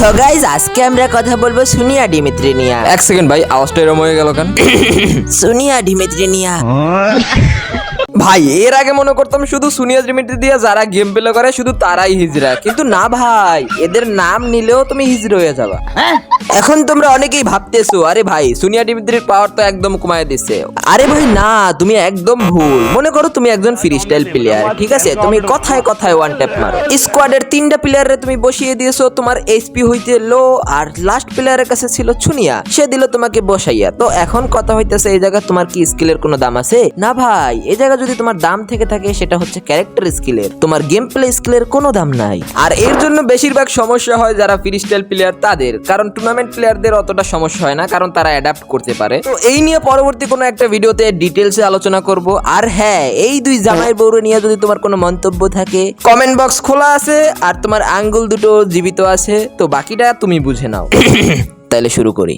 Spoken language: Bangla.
সো গাইজ আজকে আমরা কথা বলব সুনিয়া ডিমিত্রি নিয়া এক সেকেন্ড ভাই আওয়াজটা এরম হয়ে গেল কেন? সুনিয়া ডিমিত্রি নিয়া ভাই এর আগে মনে করতাম শুধু সুনিয়া জিমিটি দিয়ে যারা গেম প্লে করে শুধু তারাই হিজড়া। কিন্তু না ভাই এদের নাম নিলেও তুমি হিজড়ে হয়ে যাবা। এখন তোমরা অনেকেই ভাবতেছো আরে ভাই সুনিয়া ডিমিত্রির পাওয়ার তো একদম কমায় দিছে। আরে ভাই না তুমি একদম ভুল। মনে করো তুমি একজন ফ্রি স্টাইল প্লেয়ার ঠিক আছে? তুমি কথায় কথায় ওয়ান ট্যাপ মারো। স্কোয়াডের তিনটা প্লেয়ারে তুমি বসিয়ে দিয়েছ তোমার এইচপি হইতে লো আর লাস্ট প্লেয়ারের কাছে ছিল ছুনিয়া সে দিল তোমাকে বসাইয়া। তো এখন কথা হইতেছে এই জায়গায় তোমার কি স্কিলের কোনো দাম আছে? না ভাই এই জায়গা যদি তোমার দাম থেকে থাকে সেটা হচ্ছে ক্যারেক্টার স্কিলের তোমার গেম প্লে স্কিলের কোনো দাম নাই। আর এর জন্য বেশিরভাগ সমস্যা হয় যারা ফ্রি স্টাইল প্লেয়ার তাদের। কারণ টুর্নামেন্ট প্লেয়ারদের অতটা সমস্যা হয় না, কারণ তারা অ্যাডাপ্ট করতে পারে। তো এই নিয়ে পরবর্তী কোনো একটা ভিডিওতে ডিটেলসে আলোচনা করব। আর হ্যাঁ এই দুই জামাইয়ের বউরে নিয়ে যদি তোমার কোনো মন্তব্য থাকে কমেন্ট বক্স খোলা আছে আর তোমার আঙ্গুল দুটো জীবিত আছে, তো বাকিটা তুমি বুঝে নাও। তাহলে শুরু করি।